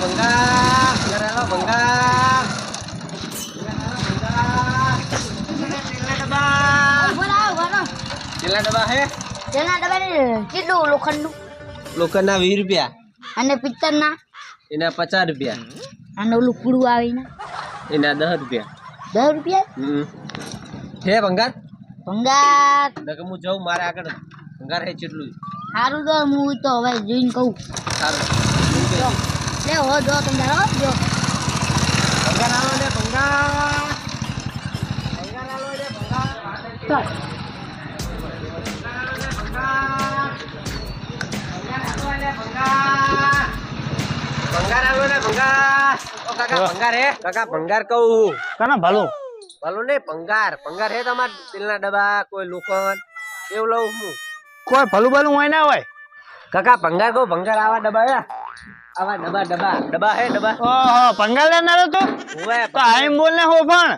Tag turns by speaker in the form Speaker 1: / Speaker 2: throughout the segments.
Speaker 1: ભંગાર આલો ભંગાર તેલના ડબ્બા ડબ્બા હે
Speaker 2: તેના ડબ્બાની કેટલું લોખંડનું
Speaker 1: લોખંડના વીસ રૂપિયા.
Speaker 2: અને પિત્તરના
Speaker 1: એના પચાસ રૂપિયા.
Speaker 2: અને ઓલું પૂરું આવીને?
Speaker 1: એના દસ રૂપિયા.
Speaker 2: દસ રૂપિયા?
Speaker 1: હમ. હે ભંગાર?
Speaker 2: ભંગાર.
Speaker 1: નકર હું જાઉં મારે આગળ. ભંગાર હે કેટલું
Speaker 2: સારું તો હું તો હવે જોઈને કહું.
Speaker 1: સારું.
Speaker 2: લે હો જો તમે હો જો.
Speaker 1: ભંગાર આલો ને ભંગાર. ભંગાર આલો ને ભંગાર. ભંગાર આલો ને ભંગાર. ઓ કાકા ભંગાર હે? કાકા ભંગાર કહું
Speaker 3: કાના ભાલો?
Speaker 1: ભલો ને ભંગાર. ભંગાર હે તમાર તેલના ડબ્બા કોઈ લોખંડ એવું લઉં હું.
Speaker 3: કોઈ ભલું ભલું હોય ના હોય.
Speaker 1: કાકા ભંગાર કહું ભંગાર આવા ડબ્બા આવા ડબ્બા ડબ્બા ડબ્બા હે ડબ્બા
Speaker 3: ઓહો ભંગાર લેનારો તો?
Speaker 1: હોવે
Speaker 3: તો આઈમ બોલ ને હો પણ.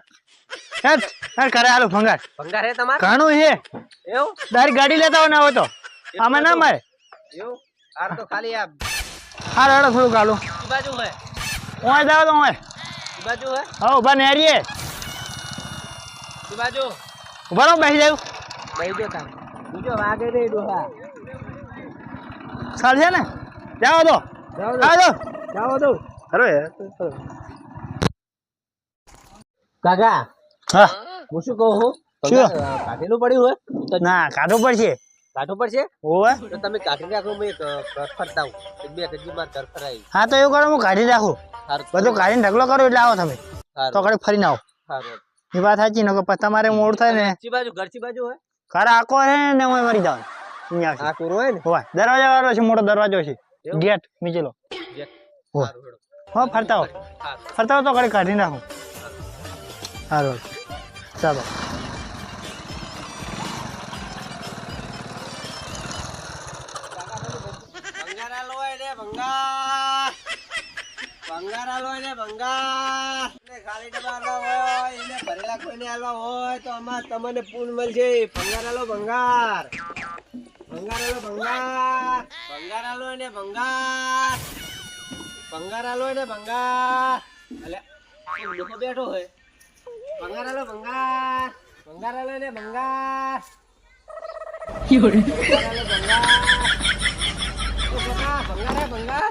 Speaker 3: હેટ હેટ કરે આલો ભંગાર.
Speaker 1: ભંગાર હે તમાર?
Speaker 3: ઘણું હે.
Speaker 1: એવું?
Speaker 3: દારી ગાડી લેતા હોય ના હોય તો. આમાં ના મારે.
Speaker 1: એવું? આર તો ખાલી આ
Speaker 3: હાર હેડો થોડું ગાલો
Speaker 1: બાજુ હે
Speaker 3: ઓય જાવ તો ઓય
Speaker 1: બાજુ હે
Speaker 3: હા ઊભા નેરીએ
Speaker 1: બાજુ.
Speaker 3: ઊભા રહો બેસી જાવ
Speaker 1: લઈ દો તાર બીજો વાગે દે ડોહા
Speaker 3: ચાલ છે ને? જાવ તો.
Speaker 1: કાકા
Speaker 3: હા.
Speaker 1: હું શું કહું છું? કાઢેલું પડ્યું હોય? તો
Speaker 3: ના કાઢવું પડશે.
Speaker 1: કાઢવું પડશે?
Speaker 3: ઓવે
Speaker 1: તો તમે કાઢી રાખો હું એક ફરતા હું બે કજી માં ઘર ફરાઈ
Speaker 3: હા તો એવું કરો હું કાઢી રાખું બધું કાઢીને ઢગલો કરો એટલે આવો તમે. તો કડે ફરીને આવો. એ વાત સાચી ને પછી તમારે મોડ થાય ને.
Speaker 1: ઘરચી બાજુ ઘરચી બાજુ હોય?
Speaker 3: ઘર આખો હે ને હું મરી અહીંયા
Speaker 1: આ હોય ને?
Speaker 3: હોય દરવાજા વાળો છે મોટો દરવાજો છે? ગેટ નીચેલો.
Speaker 1: જે.
Speaker 3: હો. ફરતા હો ફરતા હો તો ઘરે કાઢી નાખું. સારું ચાલો.
Speaker 1: ભંગાર આલો ને ભંગાર. ને ખાલી ડબ્બા હોય એને ભરેલા કોઈને આલવા હોય તો આમાં તમને પૂન મળશે. ભંગાર આલો ભંગાર. ભંગાર આલો ભંગાર ભંગાર આલો હોય ને ભંગાર ભંગાર આલો હોય ને ભંગાર અલે કેમ લોકો બેઠો હોય ભંગાર આલો ભંગાર ભંગાર આલો હોય ને ભંગાર ભંગાર આલો ભંગાર ઓ કાકા ભંગાર હે ભંગાર